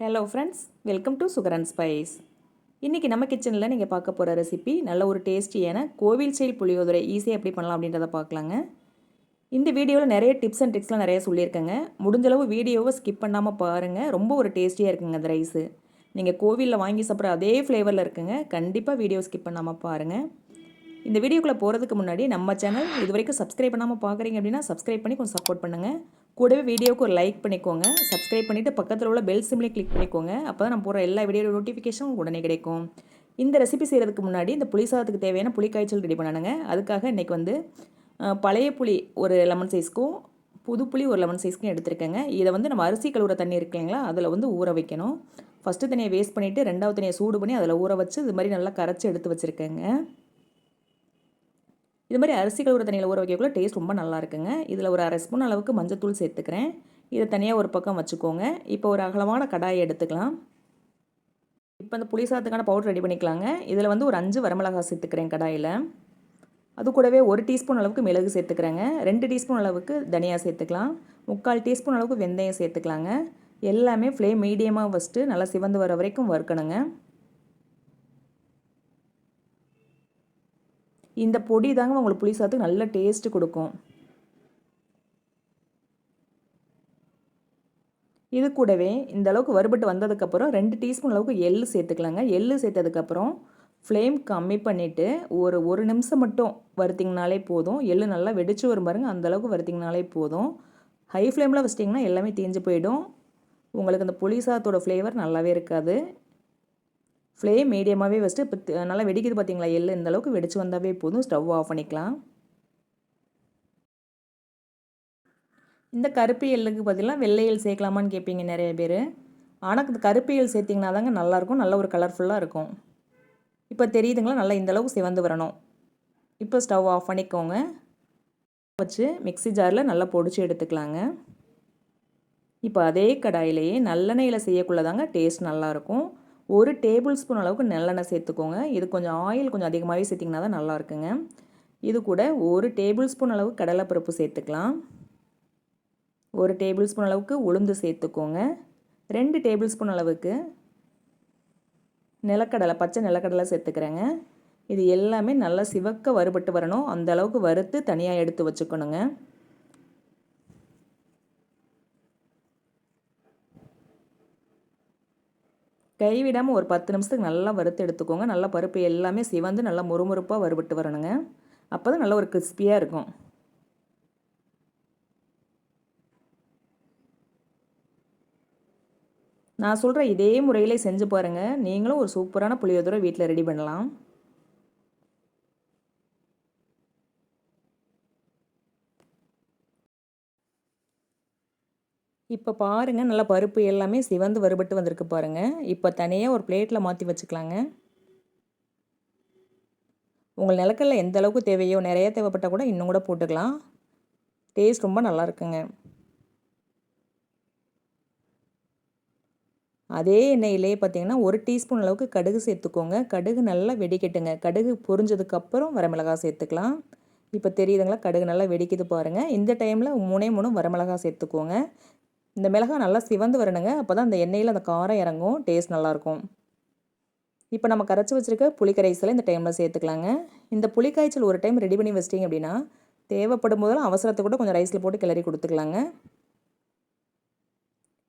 Hello friends welcome to sugar and spice இன்றைக்கி நம்ம கிச்சனில் நீங்கள் பார்க்க போகிற ரெசிபி நல்ல ஒரு டேஸ்டியான கோவில் ஸ்டைல் புளியோதரை ஈஸியாக எப்படி பண்ணலாம் அப்படின்றத பார்க்கலாங்க. இந்த வீடியோவில் நிறைய டிப்ஸ் அண்ட் ட்ரிக்ஸ்லாம் நிறைய சொல்லியிருக்கேங்க. முடிஞ்சளவு வீடியோவை ஸ்கிப் பண்ணாமல் பாருங்கள் ரொம்ப ஒரு டேஸ்டியாக இருக்குங்க அந்த ரைஸு நீங்கள் கோவிலில் வாங்கி சாப்பிட்ற அதே ஃப்ளேவரில் இருக்குங்க. கண்டிப்பாக வீடியோ ஸ்கிப் பண்ணாமல் பாருங்கள் இந்த வீடியோக்குள்ளே போகிறதுக்கு முன்னாடி நம்ம சேனல் இது வரைக்கும் சப்ஸ்கிரைப் பண்ணாமல் பார்க்குறீங்க அப்படின்னா சப்ஸ்கிரைப் பண்ணி கொஞ்சம் சப்போர்ட் பண்ணுங்கள் கூடவே வீடியோவுக்கு ஒரு லைக் பண்ணிக்கோங்க. சப்ஸ்கிரைப் பண்ணிவிட்டு பக்கத்தில் உள்ள பெல் சிம்லேயே கிளிக் பண்ணிக்கோங்க. அப்போ தான் நம்ம போகிற எல்லா வீடியோ நோட்டிஃபிகேஷனும் உடனே கிடைக்கும். இந்த ரெசிபி செய்கிறதுக்கு முன்னாடி இந்த புளி சாதத்துக்கு தேவையான புளி காய்ச்சல் ரெடி பண்ணணுங்க அதுக்காக இன்றைக்கி வந்து பழைய புளி ஒரு லெமன் சைஸ்க்கும் புது புளி ஒரு லெமன் சைஸ்க்கும் எடுத்துருக்கேங்க. இதை வந்து நம்ம அரிசி கழுவுற தண்ணி இருக்கு இல்லைங்களா அதில் வந்து ஊற வைக்கணும். ஃபஸ்ட்டு தண்ணியை வேஸ்ட் பண்ணிவிட்டு ரெண்டாவது தண்ணியை சூடு பண்ணி அதில் ஊற வச்சு இது மாதிரி நல்லா கரைச்சி எடுத்து வச்சுருக்கேங்க. இது மாதிரி அரிசி கழுவுற தண்ணியில் ஊற வைக்கக்குள்ள டேஸ்ட் ரொம்ப நல்லா இருக்குங்க. இதில் ஒரு அரை ஸ்பூன் அளவுக்கு மஞ்சத்தூள் சேர்த்துக்கிறேன். இதை தனியாக ஒரு பக்கம் வச்சுக்கோங்க. இப்போ ஒரு அகலமான கடாயை எடுத்துக்கலாம். இப்போ இந்த புளி சாதத்துக்கான பவுடர் ரெடி பண்ணிக்கலாங்க. இதில் வந்து ஒரு அஞ்சு வரமிளகாய் சேர்த்துக்கிறேன் கடாயில். அது கூடவே ஒரு டீஸ்பூன் அளவுக்கு மிளகு சேர்த்துக்கிறேங்க. ரெண்டு டீஸ்பூன் அளவுக்கு தனியாக சேர்த்துக்கலாம். முக்கால் டீஸ்பூன் அளவுக்கு வெந்தயம் சேர்த்துக்கலாங்க. எல்லாமே ஃப்ளேம் மீடியமாக வச்சுட்டு நல்லா சிவந்து வர வரைக்கும் வறுக்கணுங்க. இந்த பொடி தாங்க உங்களுக்கு புளி சாதத்துக்கு நல்ல டேஸ்ட்டு கொடுக்கும். இது கூடவே இந்த அளவுக்கு வறுபட்டு வந்ததுக்கப்புறம் ரெண்டு டீஸ்பூன் அளவுக்கு எள்ளு சேர்த்துக்கலாங்க. எள்ளு சேர்த்ததுக்கப்புறம் ஃப்ளேம் கம்மி பண்ணிவிட்டு ஒரு ஒரு நிமிஷம் மட்டும் வறுத்திங்கனாலே போதும். எள்ளு நல்லா வெடிச்சு வரும் பாருங்கள் அந்தளவுக்கு வறுத்திங்கனாலே போதும். ஹை ஃப்ளேமில் வச்சிட்டிங்கன்னா எல்லாமே தீஞ்சு போயிடும். உங்களுக்கு அந்த புளி சாதத்தோட ஃப்ளேவர் நல்லாவே இருக்காது. ஃப்ளேம் மீடியமாகவே வச்சுட்டு இப்போ நல்லா வெடிக்குது பார்த்தீங்களா எள்ளு இந்த அளவுக்கு வெடிச்சு வந்தாவே போதும். ஸ்டவ் ஆஃப் பண்ணிக்கலாம். இந்த கருப்பு எள்ளுக்கு பதிலாக வெள்ளை எள் சேர்க்கலாமான்னு கேட்பீங்க நிறைய பேர். ஆனால் இந்த கருப்பு எள் சேர்த்திங்கன்னா தாங்க நல்லாயிருக்கும். நல்ல ஒரு கலர்ஃபுல்லாக இருக்கும். இப்போ தெரியுதுங்களா? நல்லா இந்தளவுக்கு சிவந்து வரணும். இப்போ ஸ்டவ் ஆஃப் பண்ணிக்கோங்க. வச்சு மிக்சி ஜாரில் நல்லா பொடிச்சு எடுத்துக்கலாங்க. இப்போ அதே கடாயிலேயே நல்லெண்ணெயில் செய்யக்குள்ளே தாங்க டேஸ்ட் நல்லாயிருக்கும். ஒரு டேபிள் ஸ்பூன் அளவுக்கு நல்லெண்ணெய் சேர்த்துக்கோங்க. இது கொஞ்சம் ஆயில் கொஞ்சம் அதிகமாகவே சேர்த்திங்கன்னா தான் நல்லா இருக்குங்க. இது கூட ஒரு டேபிள் ஸ்பூன் அளவுக்கு கடலைப்பருப்பு சேர்த்துக்கலாம். ஒரு டேபிள் ஸ்பூன் அளவுக்கு உளுந்து சேர்த்துக்கோங்க. ரெண்டு டேபிள் ஸ்பூன் அளவுக்கு நிலக்கடலை பச்சை நிலக்கடலை சேர்த்துக்கிறேங்க. இது எல்லாமே நல்லா சிவக்க வறுபட்டு வரணும். அந்த அளவுக்கு வறுத்து தனியாக எடுத்து வச்சுக்கணுங்க. கைவிடாமல் ஒரு பத்து நிமிஷத்துக்கு நல்லா வறுத்து எடுத்துக்கோங்க. நல்லா பருப்பு எல்லாமே சிவந்து நல்லா முறுமுறுப்பாக வறுபட்டு வரணுங்க. அப்போ தான் நல்லா ஒரு கிறிஸ்பியாக இருக்கும். நான் சொல்கிற இதே முறையில் செஞ்சு பாருங்கள் நீங்களும் ஒரு சூப்பரான புளியோதரை வீட்டில் ரெடி பண்ணலாம். இப்போ பாருங்கள் நல்லா பருப்பு எல்லாமே சிவந்து வறுபட்டு வந்திருக்கு பாருங்கள் இப்போ தனியாக ஒரு பிளேட்டில் மாற்றி வச்சுக்கலாங்க. உங்கள் நிலக்கல்ல எந்த அளவுக்கு தேவையோ நிறைய தேவைப்பட்டால் கூட இன்னும் கூட போட்டுக்கலாம். டேஸ்ட் ரொம்ப நல்லா இருக்குங்க. அதே எண்ணெயிலேயே பார்த்தீங்கன்னா ஒரு டீஸ்பூன் அளவுக்கு கடுகு சேர்த்துக்கோங்க. கடுகு நல்லா வெடிக்கட்டுங்க. கடுகு பொரிஞ்சதுக்கப்புறம் வரமிளகா சேர்த்துக்கலாம். இப்போ தெரியுதுங்களா கடுகு நல்லா வெடிக்குது பாருங்கள் இந்த டைமில் மூணே மூணு வரமிளகா சேர்த்துக்கோங்க. இந்த மிளகாய் நல்லா சிவந்து வரணுங்க. அப்போ தான் அந்த எண்ணெயில் அந்த காரம் இறங்கும். டேஸ்ட் நல்லாயிருக்கும். இப்போ நம்ம கரைச்சி வச்சுருக்க புளிக்கரைசலை இந்த டைமில் சேர்த்துக்கலாங்க. இந்த புளிக்காய்ச்சல் ஒரு டைம் ரெடி பண்ணி வச்சிட்டிங்க அப்படின்னா தேவைப்படும் போதெல்லாம் அவசரத்தை கூட கொஞ்சம் ரைஸில் போட்டு கிளறி கொடுத்துக்கலாங்க.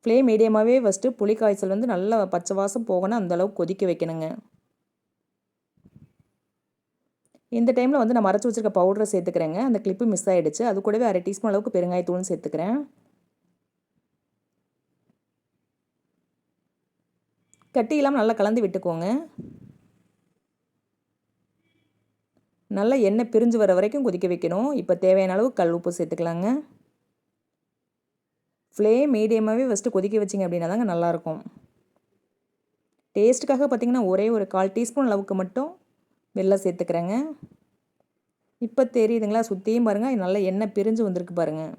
ஃப்ளேம் மீடியமாகவே ஃபஸ்ட்டு புளிக்காய்ச்சல் வந்து நல்லா பச்சை வாசம் போகணும். அந்தளவுக்கு கொதிக்க வைக்கணுங்க. இந்த டைமில் வந்து நான் மறைச்சி வச்சுருக்க பவுடரை சேர்த்துக்கிறேங்க. அந்த கிளிப்பு மிஸ் ஆகிடுச்சு அது கூடவே அரை டீஸ்பூன் அளவுக்கு பெருங்காயத்தூள்னு சேர்த்துக்கிறேன். கட்டி இல்லாமல் நல்லா கலந்து விட்டுக்கோங்க. நல்லா எண்ணெய் பிரிஞ்சு வர வரைக்கும் கொதிக்க வைக்கணும். இப்போ தேவையான அளவு கல் உப்பு சேர்த்துக்கலாங்க. ஃப்ளேம் மீடியமாகவே ஃபஸ்ட்டு கொதிக்க வச்சிங்க அப்படின்னா தாங்க நல்லாயிருக்கும். டேஸ்ட்டுக்காக பார்த்திங்கன்னா ஒரே ஒரு கால் டீஸ்பூன் அளவுக்கு மட்டும் வெள்ளம் சேர்த்துக்கிறேங்க. இப்போ தெரியுதுங்களா? சுற்றியும் பாருங்கள் நல்லா எண்ணெய் பிரிஞ்சு வந்திருக்கு பாருங்கள்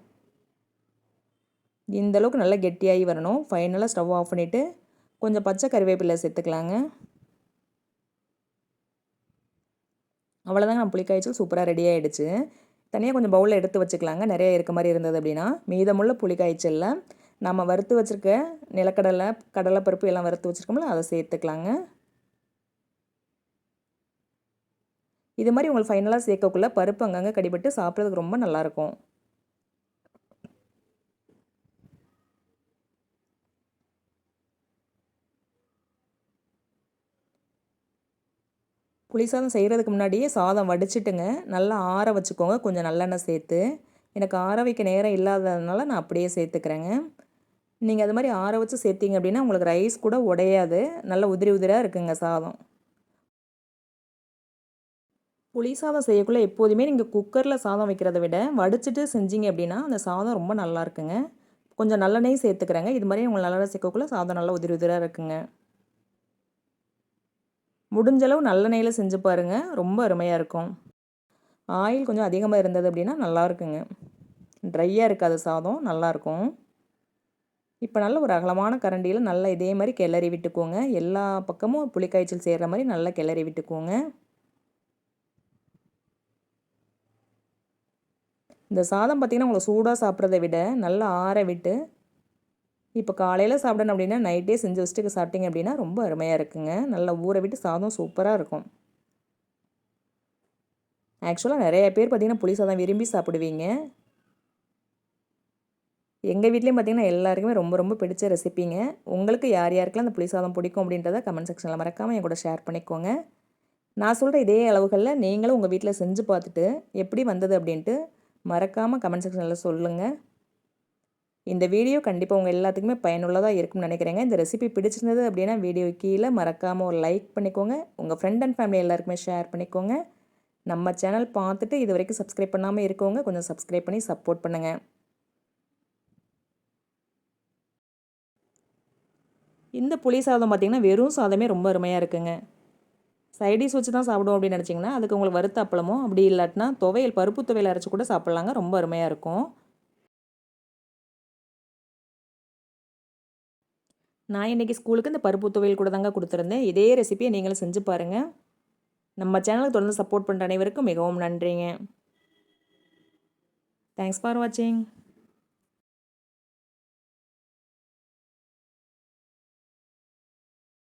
இந்தளவுக்கு நல்லா கெட்டியாகி வரணும். ஃபைனலாக ஸ்டவ் ஆஃப் பண்ணிவிட்டு கொஞ்சம் பச்சை கறிவேப்பிலை சேர்த்துக்கலாங்க. அவ்வளோதாங்க நம்ம புளிக்காய்ச்சல் சூப்பராக ரெடி ஆகிடுச்சு தனியாக கொஞ்சம் பவுலில் எடுத்து வச்சுக்கலாங்க. நிறைய இருக்க மாதிரி இருந்தது அப்படின்னா. மீதமுள்ள புளிக்காய்ச்சலில் நம்ம வறுத்து வச்சுருக்க நிலக்கடலை கடலைப்பருப்பு எல்லாம் வறுத்து வச்சுருக்கோம்ல அதை சேர்த்துக்கலாங்க. இது மாதிரி உங்களுக்கு ஃபைனலாக சேர்க்கக்குள்ளே பருப்பு அங்கங்கே கடிபட்டு சாப்பிட்றதுக்கு ரொம்ப நல்லாயிருக்கும் புளி சாதம் செய்கிறதுக்கு முன்னாடியே சாதம் வடிச்சிட்டுங்க. நல்லா ஆற வச்சுக்கோங்க. கொஞ்சம் நல்லெண்ணெய் சேர்த்து. எனக்கு ஆற வைக்க நேரம் இல்லாததுனால நான் அப்படியே சேர்த்துக்கிறேங்க. நீங்கள் அது மாதிரி ஆற வச்சு சேர்த்திங்க அப்படின்னா உங்களுக்கு ரைஸ் கூட உடையாது. நல்ல உதிரி உதிராக இருக்குங்க சாதம். புளி சாதம் செய்யக்குள்ளே எப்போதுமே நீங்கள் குக்கரில் சாதம் வைக்கிறத விட வடிச்சிட்டு செஞ்சீங்க அப்படின்னா அந்த சாதம் ரொம்ப நல்லா இருக்குங்க. கொஞ்சம் நல்லெண்ணெயும் சேர்த்துக்கிறேங்க. இது மாதிரி உங்களுக்கு நல்லெண்ணெய் சேர்க்கக்குள்ளே சாதம் நல்லா உதிரி உதிராக இருக்குங்க. முடிஞ்சளவு நல்லெண்ணெயில் செஞ்சு பாருங்கள் ரொம்ப அருமையாக இருக்கும். ஆயில் கொஞ்சம் அதிகமாக இருந்தது அப்படின்னா நல்லா இருக்குங்க. ட்ரையாக இருக்காது சாதம் நல்லாயிருக்கும் இப்போ நல்ல ஒரு அகலமான கரண்டியில் நல்லா இதே மாதிரி கிளறி விட்டுக்கோங்க. எல்லா பக்கமும் புளிக்காய்ச்சல் சேர்கிற மாதிரி நல்லா கிளறி விட்டுக்கோங்க. இந்த சாதம் பார்த்திங்கன்னா உங்களை சூடாக சாப்பிட்றத விட நல்லா ஆற விட்டு இப்போ காலையில் சாப்பிடணும் அப்படின்னா நைட்டே செஞ்சு வச்சுட்டு சாப்பிட்டீங்க அப்படின்னா ரொம்ப அருமையாக இருக்குங்க. நல்லா ஊற விட்டு சாதம் சூப்பராக இருக்கும். ஆக்சுவலாக நிறைய பேர் பார்த்திங்கன்னா புளி சாதம் விரும்பி சாப்பிடுவீங்க. எங்கள் வீட்லேயும் பார்த்திங்கன்னா எல்லாருக்குமே ரொம்ப ரொம்ப பிடிச்ச ரெசிப்பிங்க உங்களுக்கு யார் யாருக்கெல்லாம் அந்த புளி சாதம் பிடிக்கும் அப்படின்றத கமெண்ட் செக்ஷனில் மறக்காமல் என் கூட ஷேர் பண்ணிக்கோங்க. நான் சொல்கிற இதே அளவுகளில் நீங்களும் உங்கள் வீட்டில் செஞ்சு பார்த்துட்டு எப்படி வந்தது அப்படின்ட்டு மறக்காமல் கமெண்ட் செக்ஷனில் சொல்லுங்கள் இந்த வீடியோ கண்டிப்பாக உங்கள் எல்லாத்துக்குமே பயனுள்ளதாக இருக்கும்னு நினைக்கிறேங்க. இந்த ரெசிபி பிடிச்சிருந்தது அப்படின்னா வீடியோ கீழே மறக்காமல் ஒரு லைக் பண்ணிக்கோங்க. உங்கள் ஃப்ரெண்ட் அண்ட் ஃபேமிலி எல்லாருக்குமே ஷேர் பண்ணிக்கோங்க. நம்ம சேனல் பார்த்துட்டு இது வரைக்கும் சப்ஸ்கிரைப் பண்ணாமல் இருக்கவங்க கொஞ்சம் சப்ஸ்கிரைப் பண்ணி சப்போர்ட் பண்ணுங்கள் இந்த புளி சாதம் பார்த்திங்கன்னா வெறும் சாதமே ரொம்ப அருமையாக இருக்குங்க. சைடிஸ் வச்சு தான் சாப்பிடுவோம் அப்படின்னு நினச்சிங்கன்னா அதுக்கு உங்களுக்கு வறுத்த அப்பளமோ அப்படி இல்லாட்டினா துவையல் பருப்பு துவையல் அரைச்சி கூட சாப்பிட்லாங்க. ரொம்ப அருமையாக இருக்கும். நான் இன்றைக்கி ஸ்கூலுக்கு இந்த பருப்பு துவையல் கூட தாங்க கொடுத்துருந்தேன். இதே ரெசிபியை நீங்களும் செஞ்சு பாருங்கள் நம்ம சேனலுக்கு தொடர்ந்து சப்போர்ட் பண்ணுற அனைவருக்கும் மிகவும் நன்றிங்க. தேங்க்ஸ் ஃபார் வாட்சிங்